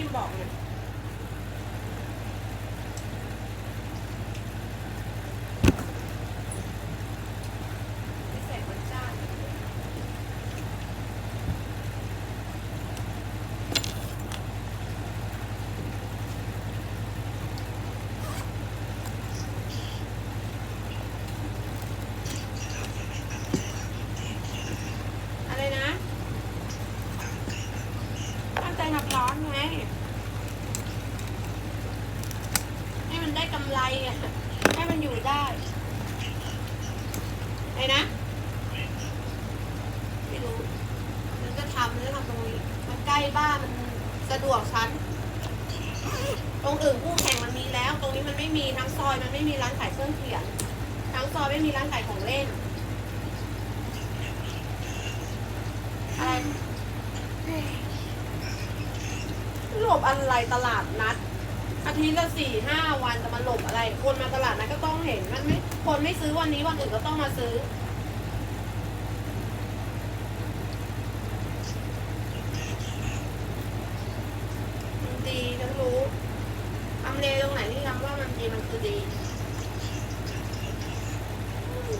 พิมพ์บอกเลย ไม่ใส่บนจานอะไรนะ ตั้งใจทำร้อนไง ให้ ไรอะให้มันอยู่ได้ไอ้นะไม่รู้มันจะทำมันจะทำตรงนี้มันใกล้บ้านมันสะดวกชั้นตรงอื่นคู่แข่งมันมีแล้ว ตรงนี้มันไม่มีทั้งซอยมันไม่มีร้านขายเครื่องเขียนทั้งซอยไม่มีร้านขายของเล่นอะไรหลบอะไรตลาดนัด อาทิตย์ละสี่ห้าวันจะมาหลบอะไร คนมาตลาดนะก็ต้องเห็นมันไม่คนไม่ซื้อวันนี้วันอื่นก็ต้องมาซื้อ มันดีฉันรู้ทำเลตรงไหนที่ทำว่ามันดีมันคือดีอืม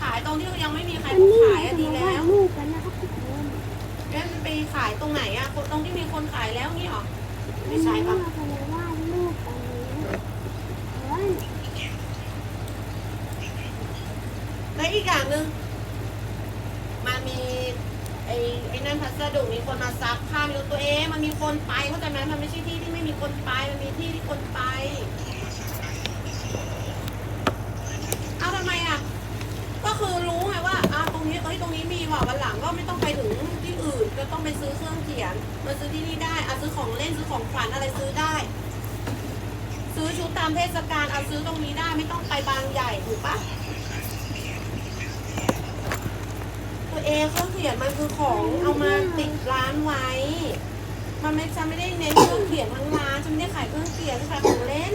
ขายตรงที่ยังไม่มีใคร อัน เขา นี้ ขายอะดี จะมา แล้วาว ดรูปกันนะครับทุกคน งั้นไปขายตรงไหนอะตรงที่มีคนขายแล้วนี่หรอ ไม่ใช่ปะเราจะมาวาดรูปกันนี้เฮ้ยและอีกอย่างหนึ่งมันมีไอ้ไอ้นั่นพัสดุมีคนมาซักผ้าไม่รู้ตัวเองมันมีคนไปเข้าใจไหมมันไม่ใช่ที่ที่ไม่มีคนไปมันมีที่ที่คนไป เอาทำไมอะก็คือรู้ไงว่าอ่า ตรงนี้ตรงนี้มีว่ะวันหลังก็ไม่ต้องไปถึงที่อื่น ก็ต้องไปซื้อเครื่องเขียนมาซื้อที่นี่ได้อะซื้อของเล่นซื้อของขวัญอะไรซื้อได้ ซื้อชุดตามเทศกาลเอาซื้อตรงนี้ได้ไม่ต้องไปบางใหญ่ถูกปะตัวเองเครื่องเขียนมันคือของเอามาติดร้านไว้ มันไม่ฉันไม่ได้เน้นเครื่องเขียนทั้งร้านฉันไม่ได้ขายเครื่องเขียนฉันขายของเล่น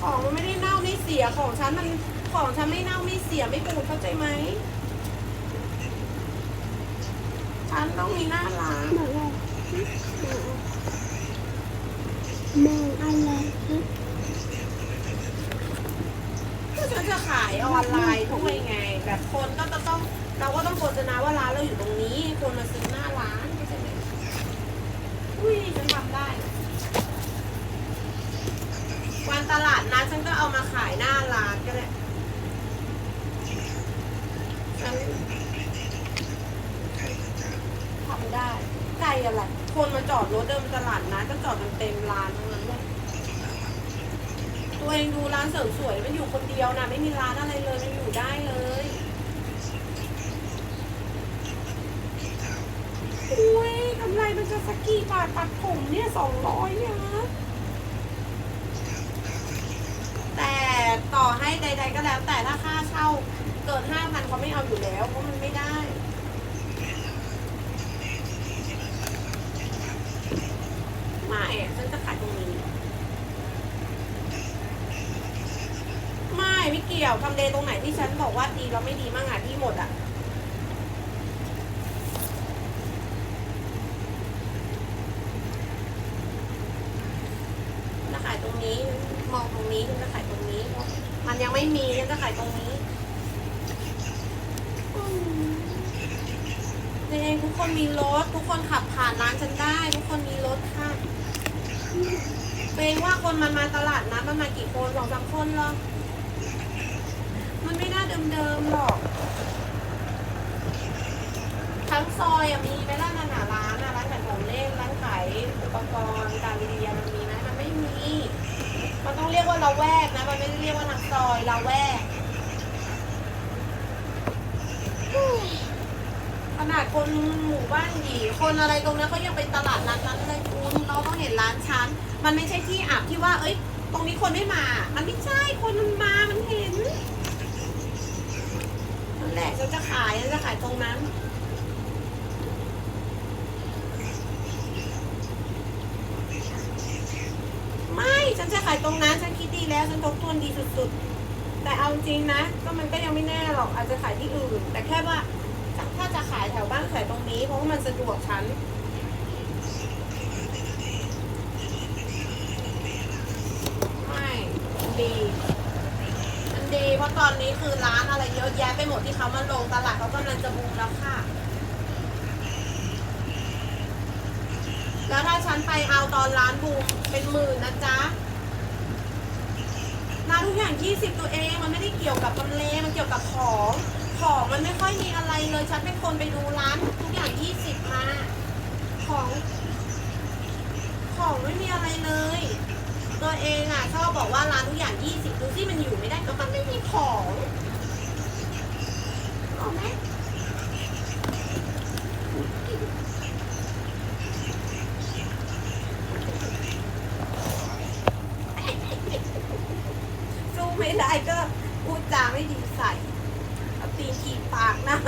ของมันไม่ได้เน่าไม่เสียของฉันมัน ของฉันไม่เน่าไม่เสียไม่ปูดเข้าใจไหมฉันต้องมีหน้าร้านบองอะไรก็ฉันจะขายออนไลน์ด้วยไง แบบคนก็จะต้องเราก็ต้องโฆษณาว่าร้านเราอยู่ตรงนี้ คนมาซื้อหน้าร้านเข้าใจไหมอุ้ยฉันทำได้ วันตลาดนัดฉันก็เอามาขายหน้าร้านก็ได้ฉันทำ ได้ไก่อะไรคนมาจอดรถเดินตลาดนัดก็จอดกันเต็มร้านทั้งนั้นเลยตัวเองดูร้านเสริมสวยมันอยู่คนเดียวนะไม่มีร้านอะไรเลยมันอยู่ได้เลยอุ้ยกำไรมันจะสักกี่บาทตัดผมเนี่ยสองร้อยเนี่ยนะแต่ต่อให้ใด ๆ ก็แล้วแต่ถ้าค่าเช่าเกินห้าพันเขาไม่เอาอยู่แล้วเพราะมันไม่ได้ มาเอ๋ฉันจะขายตรงนี้ ไม่ไม่เกี่ยวทำเลตรงไหนที่ฉันบอกว่าดีแล้วไม่ดีมั่งอะที่หมดอะจะขายตรงนี้ มองตรงนี้จะขายตรงนี้ มันยังไม่มีจะขายตรงนี้เองทุกคนมีรถ ทุกคนขับผ่านร้านฉันได้ ทุกคนมีรถค่ะเองว่าคนมันมาตลาดนะมันมากี่คนสองสามคนหรอ มันไม่น่าเดิมๆหรอก ทั้งซอยอะมีไหมล่ะนานาร้านอะร้านขายของเล่นร้านขายอุปกรณ์การเรียนมันมีไหมมันไม่มี มันต้องเรียกว่าเราแวกนะ มันไม่ได้เรียกว่าทางซอยเราแวก ขนาดคนหมู่บ้านหยีคนอะไรตรงนั้นเขายังเป็นตลาดนัดนั้นเลยคุณเขาต้องเห็นร้านชั้น มันไม่ใช่ที่อับที่ว่า เอ้ย ตรงนี้คนไม่มา มันไม่ใช่คนมันมา มันเห็น แหละฉันจะขายฉันจะขายตรงนั้น ไม่ฉันจะขายตรงนั้น ฉันคิดดีแล้ว ฉันทบทวนดีสุดๆ แต่เอาจริงนะ ก็มันก็ยังไม่แน่หรอกอาจจะขายที่อื่น แต่แค่ว่าถ้าจะขายแถวบ้านขายตรงนี้ เพราะว่ามันสะดวกฉัน ไม่ดี มันดี เพราะ ตอนนี้คือร้านอะไรเยอะแยะไปหมดที่เขามาลงตลาดเขากำลังจะบูมแล้วค่ะ แล้วถ้าฉันไปเอาตอนร้านบูมเป็นหมื่นนะจ๊ะร้านทุกอย่าง 20 ตัวเองมันไม่ได้เกี่ยวกับกำเลมันเกี่ยวกับของของมันไม่ค่อยมีอะไรเลยฉันเป็นคนไปดูร้านทุกอย่าง 20 มา ของ ของไม่มีอะไรเลย ตัวเองอะชอบบอกว่าร้านทุกอย่าง 20 ดูสิมันอยู่ไม่ได้ก็มันไม่มีของออกไหม สู้ไม่ได้ก็พูดจาไม่ดีใส่เอาตีนขีดปากนะ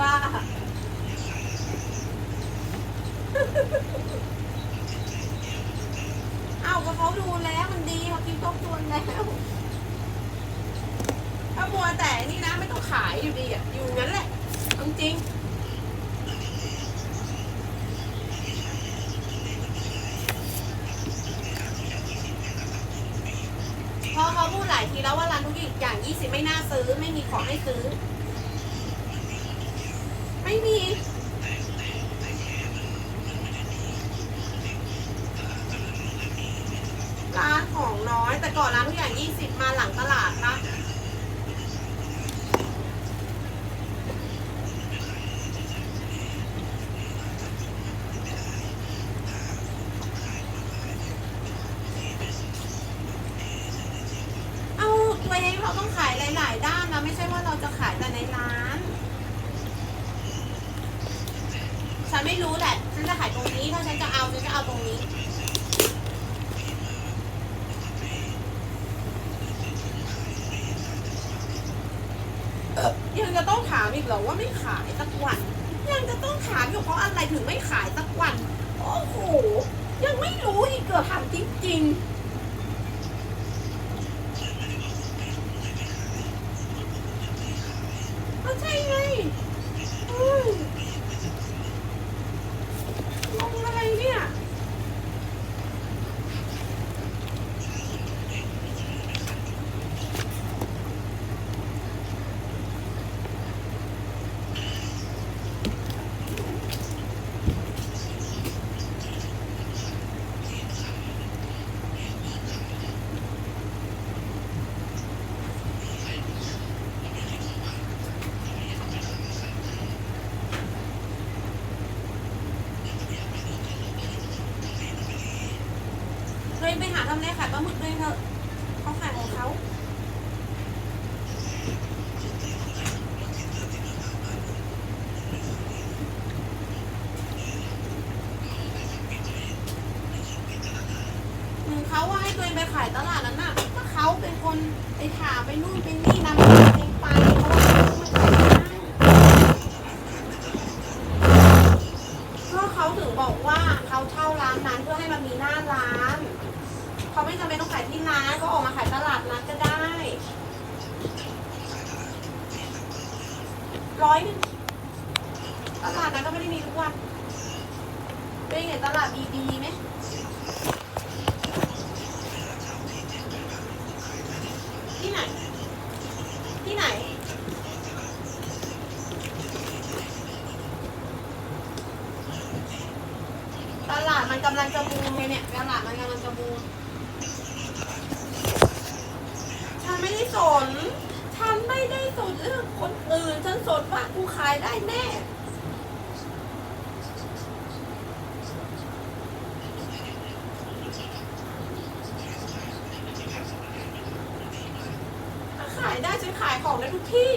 ว่าเอ้าก็เขาดูแล้วมันดีเขากินครบถ้วนแล้วถ้ามัวแต่นี่นะไม่ต้องขายอยู่ดีอะอยู่งั้นแหละจริงเพราะเขาพูดหลายทีแล้วว่าร้านทุกอย่าง 20 ไม่น่าซื้อ ไม่มีของให้ซื้อ ไม่มีร้านของน้อยแต่ก่อนร้านทุกอย่าง 20 มาหลังตลาดปะเอาตัวเองเราต้องขายหลาย ๆ ได้ใช่ว่าเราจะขายแต่ในร้าน ฉัน ไม่รู้แหละฉันจะขายตรงนี้ถ้าฉันจะเอาฉันจะเอาตรงนี้ยังจะต้องถามอีกเหรอว่าไม่ขายสักวัน ยังจะต้องถามอยู่เพราะอะไรถึงไม่ขายสักวัน โอ้โหยังไม่รู้อีกเกิดถามจริงๆ ก็ใช่ไงอืมงงอะไรเนี่ย เลยไปหาทำเลขายปลาหมึกด้วยเถอะเขาขายของเขา อืมเขาว่าให้ตัวเองไป ขายตลาดนั้นน่ะก็เขาเป็นคนไปถามไปนู่นไปนี่นำตัวเองไปเพราะว่าเขาไม่ขายได้ก็เขาถึงบอกว่าเขาเช่าร้านนั้นเพื่อให้มันมีหน้าร้านเขาไม่จำเป็นต้องขายที่ร้านก็ออกมาขายตลาดนัดก็ได้ร้อยหนึ่งตลาดนั้นก็ไม่ได้มีทุกวันเป็นเห็นตลาดดีๆไหม ที่ไหน ที่ไหน ตลาดมันกำลังจะบูมไงเนี่ย ตลาดมันกำลังจะบูม ฉันไม่ได้สน ฉันไม่ได้สนเรื่องคนอื่น ฉัน สนว่ากูขายได้แน่ขายได้ฉันขายของได้ทุกที่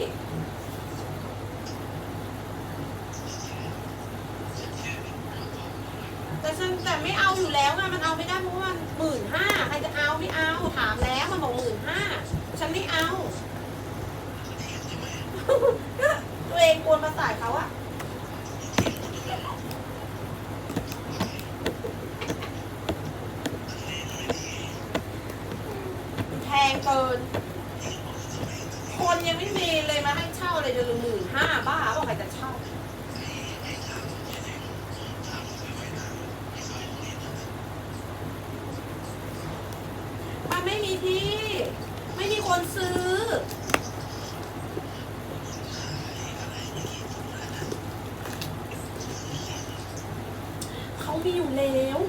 แต่ฉันแต่ไม่เอาอยู่แล้วไงมันเอาไม่ได้เพราะว่ามันหมื่นห้าใครจะเอาไม่เอาถามแล้วมันบอกหมื่นห้าฉันไม่เอา ตัวเองกวนประสาทเขาอะแพงเกิน คนยังไม่มีเลยมาให้เช่าเลยเดือนละหมื่นห้าบ้าบอกใครจะเช่า มันไม่มีที่ ไม่มีคนซื้อ เขามีอยู่แล้ว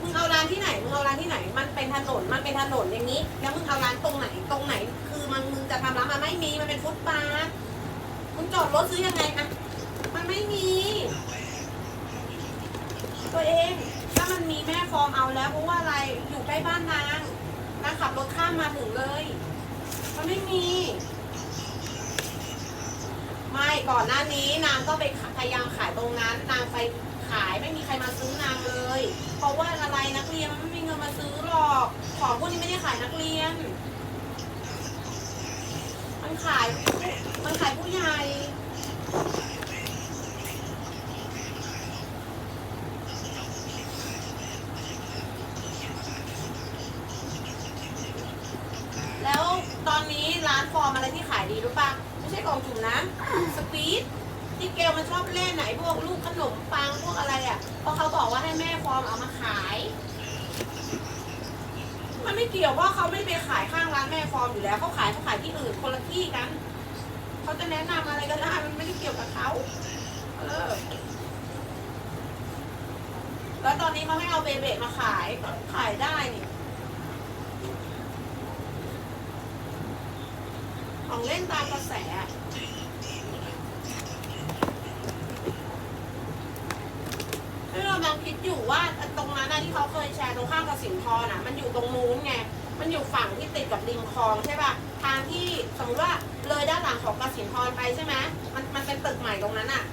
มึงเอาร้านที่ไหน มึงเอาร้านที่ไหน มันเป็นถนน มันเป็นถนนอย่างนี้ แล้วมึงเอาร้านตรงไหน ตรงไหน คือมัน มันไม่มีมันเป็นฟุตบาทมึงจอดรถซื้อยังไงอะมันไม่มี ตัวเอง ถ้ามันมีแม่ฟอร์มเอาแล้วเพราะว่าอะไรอยู่ใกล้บ้านนางนางขับรถข้ามมาถึงเลย มันไม่มี ไม่ก่อนหน้านี้นางก็ไปพยายามขายตรงนั้น นางไปขายไม่มีใครมาซื้อนางเลย เพราะว่าอะไรนักเรียนมันไม่มีเงินมาซื้อหรอก ของพวกนี้ไม่ได้ขายนักเรียน มันขาย มันขายผู้ใหญ่แล้วตอนนี้ร้านฟอร์มอะไรที่ขายดีรู้ป่ะ ไม่ใช่กล่องจุ่มนะ สปีดที่เกลมันชอบเล่นไหนพวกลูกขนมปังพวกอะไรอะเพราะเขาบอกว่าให้แม่ฟอร์มเอามาขาย ไม่เกี่ยวว่าเขาไม่ไปขายข้างร้านแม่ฟอร์มอยู่แล้วเขาขายเขาขายที่อื่นคนละที่กันเขาจะแนะนำอะไรก็ได้มันไม่ได้เกี่ยวกับเขาเออแล้วตอนนี้เขาให้เอาเบเบมาขายขายได้นี่ของเล่นตามกระแสอะที่เรากำลังคิดอยู่ว่าะที่เขาเคยแชร์ตรงข้ามกับสินทรน่ะ มันอยู่ตรงนู้นไง มันอยู่ฝั่งที่ติดกับริมคลองใช่ป่ะ ทางที่สมมติว่าเลยด้านหลังของกสินทรไปใช่ไหมมันมันเป็นตึกใหม่ตรงนั้นอะ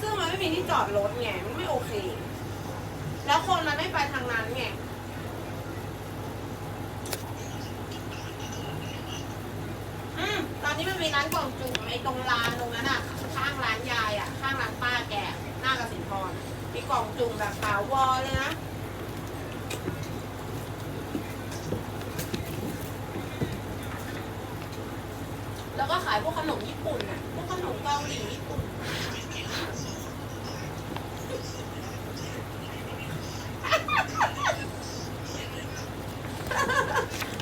ซึ่งมันไม่มีที่จอดรถไง มันไม่โอเค แล้วคนมันไม่ไปทางนั้นไงอืมตอนนี้มันมีร้านกล่องจุ่มไอ้ตรงร้านตรงนั้นอะ ข้างร้านยายอะ ข้างร้านป้าแก หน้ากสินทรมีกล่องจุ่มแบบขาววอลเลยนะ แล้ว ก็ขายพวกขนมญี่ปุ่นอะพวกขนมเกาหลีญี่ปุ่น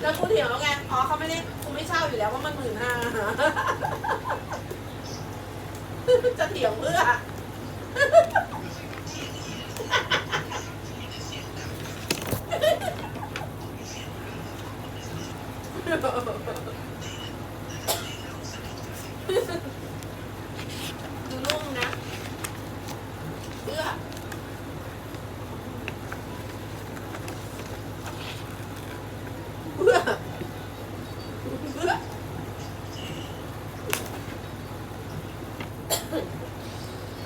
แล้วกูเถียงแล้วไงอ๋อเขาไม่ได้กูไม่เช่าอยู่แล้วว่ามันหมื่นห้าจะเถียงเพื่อ ดูนุ่มนะเพื่อ เพื่อ เพื่อ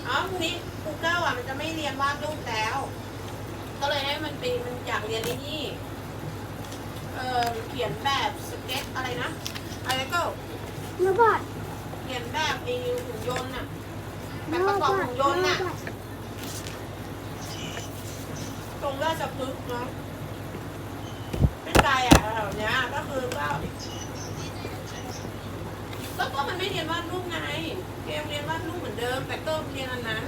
อ๋อพรุ่งนี้ครูเก้าอะมันจะไม่เรียนวาดรูปแล้ว ก็เลยให้มันเป็นมันอยากเรียนไอ้นี่ เออเขียนแบบสเก็ตอะไรนะ อะไรก็ ระบอด เขียนแบบไอ้หุ่นยนต์น่ะ แบบประกอบหุ่นยนต์น่ะ ตรงราชพฤกษ์เนาะไม่ไกลอะแถวเนี้ยก็คือก็ก็ก็มันไม่เรียนวาดรูปไงเกมเรียนวาดรูปเหมือนเดิม แต่ก็เรียนอันนั้น